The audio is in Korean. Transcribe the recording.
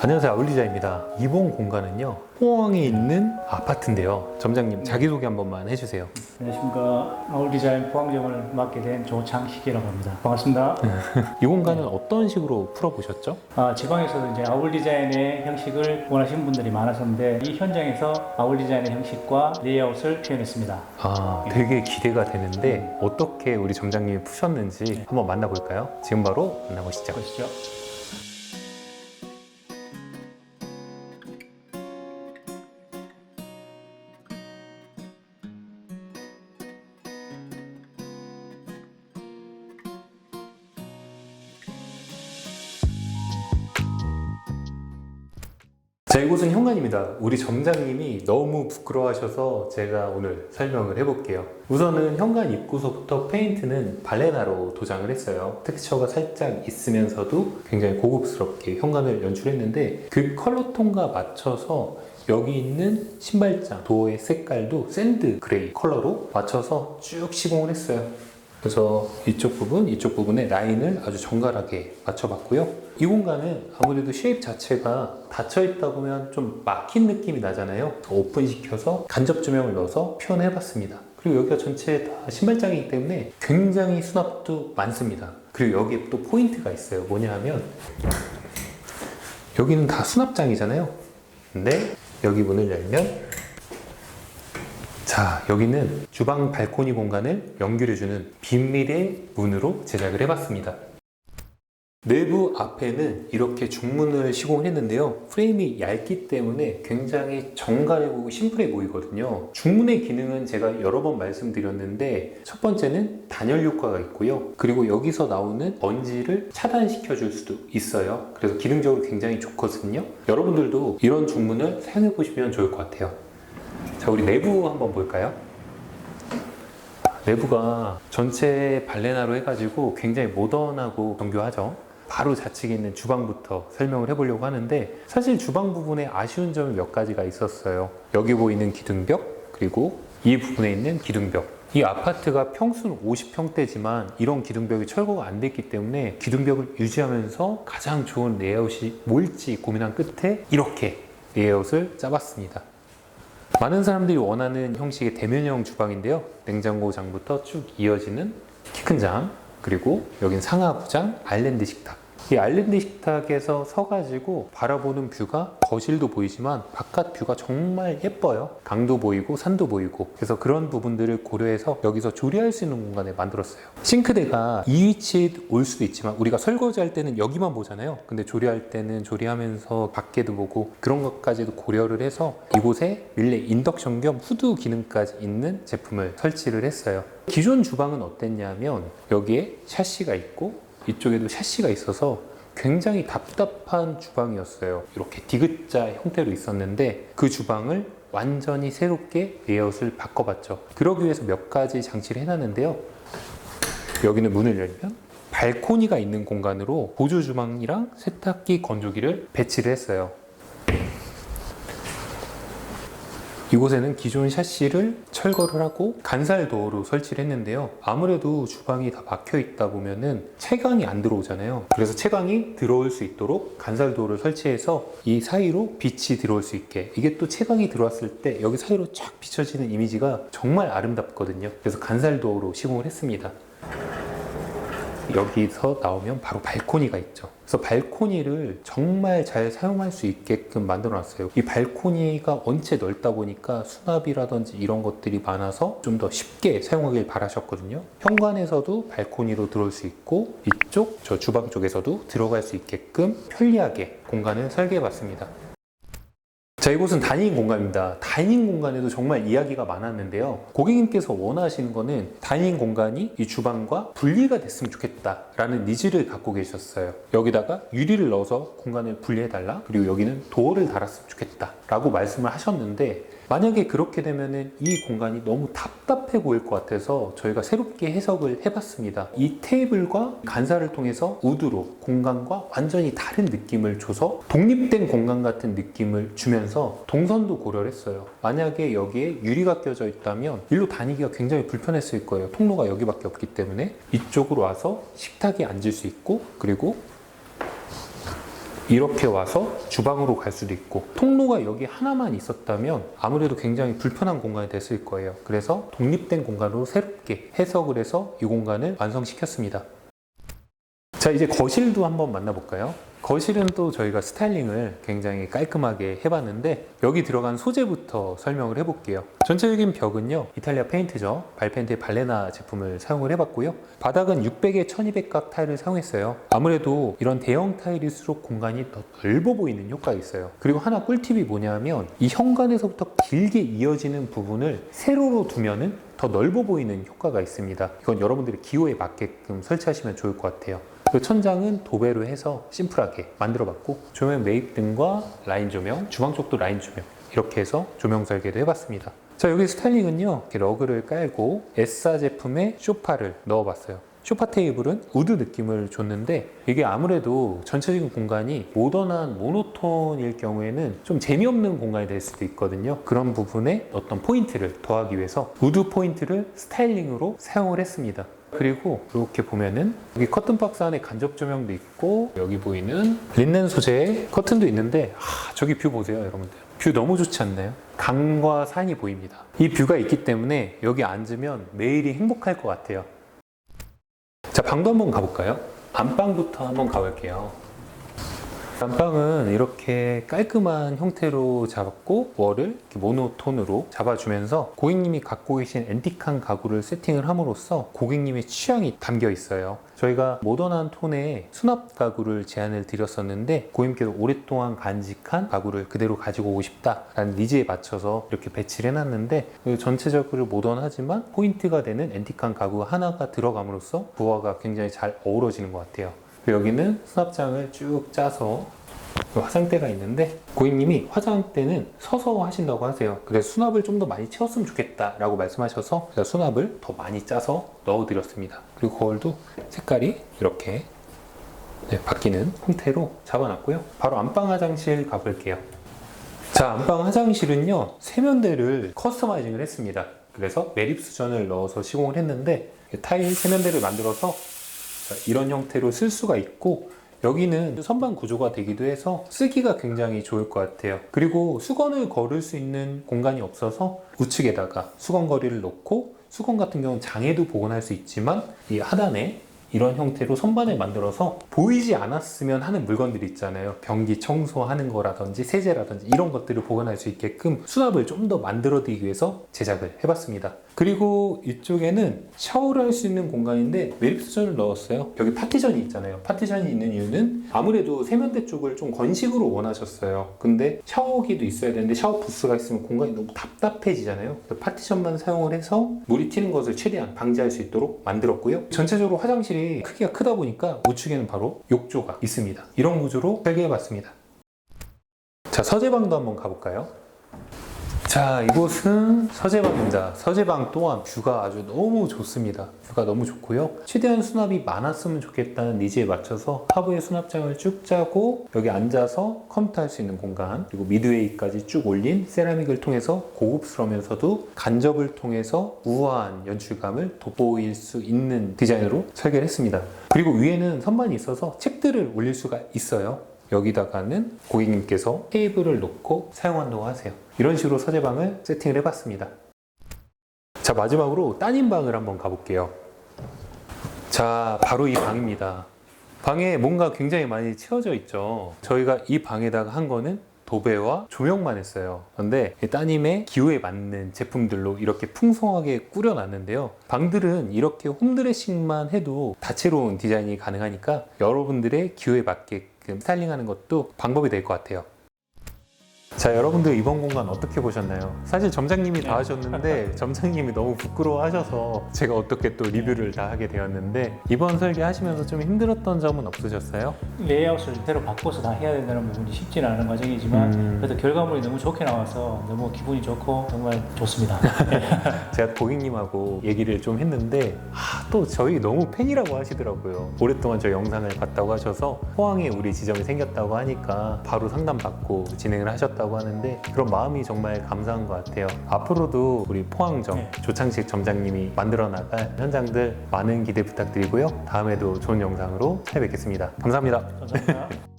안녕하세요 아울리자입니다 이번 공간은요 포항에 있는 아파트인데요 점장님 자기소개 한 번만 해주세요 안녕하십니까. 아울 디자인 포항점을 맡게 된 조창식이라고 합니다. 반갑습니다. 이 공간은 어떤 식으로 풀어보셨죠? 아, 지방에서도 이제 아울 디자인의 형식을 원하시는 분들이 많았었는데 이 현장에서 아울 디자인의 형식과 레이아웃을 표현했습니다. 아 되게 기대가 되는데 어떻게 우리 점장님이 푸셨는지 한번 만나볼까요? 지금 바로 만나보시죠 보시죠. 자 이곳은 현관입니다. 우리 점장님이 너무 부끄러워하셔서 제가 오늘 설명을 해볼게요. 우선은 현관 입구서부터 페인트는 발레나로 도장을 했어요. 텍스처가 살짝 있으면서도 굉장히 고급스럽게 현관을 연출했는데 그 컬러톤과 맞춰서 여기 있는 신발장 도어의 색깔도 샌드 그레이 컬러로 맞춰서 쭉 시공을 했어요 그래서 이쪽 부분, 이쪽 부분에 라인을 아주 정갈하게 맞춰봤고요. 이 공간은 아무래도 쉐입 자체가 닫혀있다 보면 좀 막힌 느낌이 나잖아요. 오픈시켜서 간접 조명을 넣어서 표현해봤습니다. 그리고 여기가 전체 다 신발장이기 때문에 굉장히 수납도 많습니다. 그리고 여기에 또 포인트가 있어요. 뭐냐 하면 여기는 다 수납장이잖아요. 근데 여기 문을 열면 자, 여기는 주방 발코니 공간을 연결해주는 비밀의 문으로 제작을 해봤습니다. 내부 앞에는 이렇게 중문을 시공을 했는데요. 프레임이 얇기 때문에 굉장히 정갈해 보이고 심플해 보이거든요. 중문의 기능은 제가 여러 번 말씀드렸는데 첫 번째는 단열 효과가 있고요. 그리고 여기서 나오는 먼지를 차단시켜 줄 수도 있어요. 그래서 기능적으로 굉장히 좋거든요. 여러분들도 이런 중문을 사용해 보시면 좋을 것 같아요. 자, 우리 내부 한번 볼까요? 내부가 전체 발레나로 해가지고 굉장히 모던하고 정교하죠. 바로 좌측에 있는 주방부터 설명을 해보려고 하는데 사실 주방 부분에 아쉬운 점이 몇 가지가 있었어요. 여기 보이는 기둥벽 그리고 이 부분에 있는 기둥벽. 이 아파트가 평수는 50평대지만 이런 기둥벽이 철거가 안 됐기 때문에 기둥벽을 유지하면서 가장 좋은 레이아웃이 뭘지 고민한 끝에 이렇게 레이아웃을 짜봤습니다. 많은 사람들이 원하는 형식의 대면형 주방인데요. 냉장고 장부터 쭉 이어지는 키 큰 장, 그리고 여긴 상하부장, 아일랜드 식탁. 이 아일랜드 식탁에서 서가지고 바라보는 뷰가 거실도 보이지만 바깥 뷰가 정말 예뻐요. 강도 보이고 산도 보이고 그래서 그런 부분들을 고려해서 여기서 조리할 수 있는 공간을 만들었어요. 싱크대가 이 위치에 올 수도 있지만 우리가 설거지할 때는 여기만 보잖아요. 근데 조리할 때는 조리하면서 밖에도 보고 그런 것까지도 고려를 해서 이곳에 릴레 인덕션 겸 후드 기능까지 있는 제품을 설치를 했어요. 기존 주방은 어땠냐면 여기에 샤시가 있고 이쪽에도 샤시가 있어서 굉장히 답답한 주방이었어요. 이렇게 디귿자 형태로 있었는데 그 주방을 완전히 새롭게 레이아웃을 바꿔봤죠. 그러기 위해서 몇 가지 장치를 해놨는데요. 여기는 문을 열면 발코니가 있는 공간으로 보조 주방이랑 세탁기 건조기를 배치를 했어요. 이곳에는 기존 샤시를 철거를 하고 간살 도어로 설치를 했는데요. 아무래도 주방이 다 막혀 있다 보면은 채광이 안 들어오잖아요. 그래서 채광이 들어올 수 있도록 간살 도어를 설치해서 이 사이로 빛이 들어올 수 있게 이게 또 채광이 들어왔을 때 여기 사이로 쫙 비춰지는 이미지가 정말 아름답거든요. 그래서 간살 도어로 시공을 했습니다. 여기서 나오면 바로 발코니가 있죠. 그래서 발코니를 정말 잘 사용할 수 있게끔 만들어 놨어요. 이 발코니가 원체 넓다 보니까 수납이라든지 이런 것들이 많아서 좀 더 쉽게 사용하길 바라셨거든요. 현관에서도 발코니로 들어올 수 있고 이쪽 저 주방 쪽에서도 들어갈 수 있게끔 편리하게 공간을 설계해 봤습니다. 자, 이곳은 다이닝 공간입니다. 다이닝 공간에도 정말 이야기가 많았는데요. 고객님께서 원하시는 거는 다이닝 공간이 이 주방과 분리가 됐으면 좋겠다라는 니즈를 갖고 계셨어요. 여기다가 유리를 넣어서 공간을 분리해달라. 그리고 여기는 도어를 달았으면 좋겠다라고 말씀을 하셨는데 만약에 그렇게 되면은 이 공간이 너무 답답해 보일 것 같아서 저희가 새롭게 해석을 해봤습니다. 이 테이블과 간사를 통해서 우드로 공간과 완전히 다른 느낌을 줘서 독립된 공간 같은 느낌을 주면서 동선도 고려를 했어요. 만약에 여기에 유리가 껴져 있다면 일로 다니기가 굉장히 불편했을 거예요. 통로가 여기밖에 없기 때문에 이쪽으로 와서 식탁에 앉을 수 있고 그리고 이렇게 와서 주방으로 갈 수도 있고 통로가 여기 하나만 있었다면 아무래도 굉장히 불편한 공간이 됐을 거예요. 그래서 독립된 공간으로 새롭게 해석을 해서 이 공간을 완성시켰습니다. 자 이제 거실도 한번 만나볼까요? 거실은 또 저희가 스타일링을 굉장히 깔끔하게 해봤는데 여기 들어간 소재부터 설명을 해볼게요. 전체적인 벽은요 이탈리아 페인트죠. 발페인트의 발레나 제품을 사용을 해봤고요. 바닥은 600에 1200각 타일을 사용했어요. 아무래도 이런 대형 타일일수록 공간이 더 넓어 보이는 효과가 있어요. 그리고 하나 꿀팁이 뭐냐면 이 현관에서부터 길게 이어지는 부분을 세로로 두면은 더 넓어 보이는 효과가 있습니다. 이건 여러분들의 기호에 맞게끔 설치하시면 좋을 것 같아요. 그 천장은 도배로 해서 심플하게 만들어봤고 조명 매입 등과 라인 조명, 주방 쪽도 라인 조명 이렇게 해서 조명 설계도 해봤습니다. 자 여기 스타일링은요 이렇게 러그를 깔고 S사 제품의 소파를 넣어봤어요. 소파 테이블은 우드 느낌을 줬는데 이게 아무래도 전체적인 공간이 모던한 모노톤일 경우에는 좀 재미없는 공간이 될 수도 있거든요. 그런 부분에 어떤 포인트를 더하기 위해서 우드 포인트를 스타일링으로 사용을 했습니다. 그리고 이렇게 보면은 여기 커튼 박스 안에 간접 조명도 있고 여기 보이는 린넨 소재의 커튼도 있는데 아, 저기 뷰 보세요 여러분들 뷰 너무 좋지 않나요? 강과 산이 보입니다 이 뷰가 있기 때문에 여기 앉으면 매일이 행복할 것 같아요 자 방도 한번 가볼까요? 안방부터 한번 가볼게요 안방은 이렇게 깔끔한 형태로 잡았고 월을 모노톤으로 잡아주면서 고객님이 갖고 계신 앤틱한 가구를 세팅을 함으로써 고객님의 취향이 담겨 있어요. 저희가 모던한 톤의 수납 가구를 제안을 드렸었는데 고객님께서 오랫동안 간직한 가구를 그대로 가지고 오고 싶다라는 니즈에 맞춰서 이렇게 배치를 해놨는데 그 전체적으로 모던하지만 포인트가 되는 앤틱한 가구 하나가 들어감으로써 부화가 굉장히 잘 어우러지는 것 같아요. 그리고 여기는 수납장을 쭉 짜서 그 화장대가 있는데 고객님이 화장대는 서서 하신다고 하세요. 그래서 수납을 좀 더 많이 채웠으면 좋겠다 라고 말씀하셔서 제가 수납을 더 많이 짜서 넣어 드렸습니다. 그리고 거울도 색깔이 이렇게 네, 바뀌는 형태로 잡아놨고요. 바로 안방 화장실 가볼게요. 자, 안방 화장실은요, 세면대를 커스터마이징을 했습니다. 그래서 매립 수전을 넣어서 시공을 했는데 타일 세면대를 만들어서 자, 이런 형태로 쓸 수가 있고 여기는 선반 구조가 되기도 해서 쓰기가 굉장히 좋을 것 같아요. 그리고 수건을 걸을 수 있는 공간이 없어서 우측에다가 수건거리를 놓고 수건 같은 경우는 장에도 보관할 수 있지만 이 하단에 이런 형태로 선반을 만들어서 보이지 않았으면 하는 물건들이 있잖아요. 변기 청소하는 거라든지 세제라든지 이런 것들을 보관할 수 있게끔 수납을 좀 더 만들어 드리기 위해서 제작을 해봤습니다. 그리고 이쪽에는 샤워를 할 수 있는 공간인데 매립수전을 넣었어요. 여기 파티션이 있잖아요. 파티션이 있는 이유는 아무래도 세면대 쪽을 좀 건식으로 원하셨어요. 근데 샤워기도 있어야 되는데 샤워 부스가 있으면 공간이 너무 답답해지잖아요. 파티션만 사용을 해서 물이 튀는 것을 최대한 방지할 수 있도록 만들었고요. 전체적으로 화장실 이 크기가 크다 보니까 우측에는 바로 욕조가 있습니다. 이런 구조로 설계해 봤습니다. 자, 서재방도 한번 가볼까요? 자, 이곳은 서재방입니다. 서재방 또한 뷰가 아주 너무 좋습니다. 뷰가 너무 좋고요. 최대한 수납이 많았으면 좋겠다는 니즈에 맞춰서 하부에 수납장을 쭉 짜고 여기 앉아서 컴퓨터 할 수 있는 공간 그리고 미드웨이까지 쭉 올린 세라믹을 통해서 고급스러우면서도 간접을 통해서 우아한 연출감을 돋보일 수 있는 디자인으로 설계를 했습니다. 그리고 위에는 선반이 있어서 책들을 올릴 수가 있어요. 여기다가는 고객님께서 테이블을 놓고 사용 한다고 하세요. 이런 식으로 서재방을 세팅을 해봤습니다. 자, 마지막으로 따님 방을 한번 가볼게요. 자, 바로 이 방입니다. 방에 뭔가 굉장히 많이 채워져 있죠. 저희가 이 방에다가 한 거는 도배와 조명만 했어요. 그런데 이 따님의 기호에 맞는 제품들로 이렇게 풍성하게 꾸려놨는데요. 방들은 이렇게 홈드레싱만 해도 다채로운 디자인이 가능하니까 여러분들의 기호에 맞게끔 스타일링하는 것도 방법이 될 것 같아요. 자, 여러분들 이번 공간 어떻게 보셨나요? 사실 점장님이 다 하셨는데 점장님이 너무 부끄러워하셔서 제가 어떻게 또 리뷰를 다 하게 되었는데 이번 설계 하시면서 좀 힘들었던 점은 없으셨어요? 레이아웃을 대로 바꿔서 다 해야 된다는 부분이 쉽지는 않은 과정이지만 음. 그래도 결과물이 너무 좋게 나와서 너무 기분이 좋고 정말 좋습니다. 제가 고객님하고 얘기를 좀 했는데 아, 또 저희 너무 팬이라고 하시더라고요. 오랫동안 저 영상을 봤다고 하셔서 포항에 우리 지점이 생겼다고 하니까 바로 상담받고 진행을 하셨 다고 하는데 그런 마음이 정말 감사한 것 같아요. 앞으로도 우리 포항점 네. 조창식 점장님이 만들어 나갈 현장들 많은 기대 부탁드리고요. 다음에도 좋은 영상으로 찾아뵙겠습니다. 감사합니다. 감사합니다.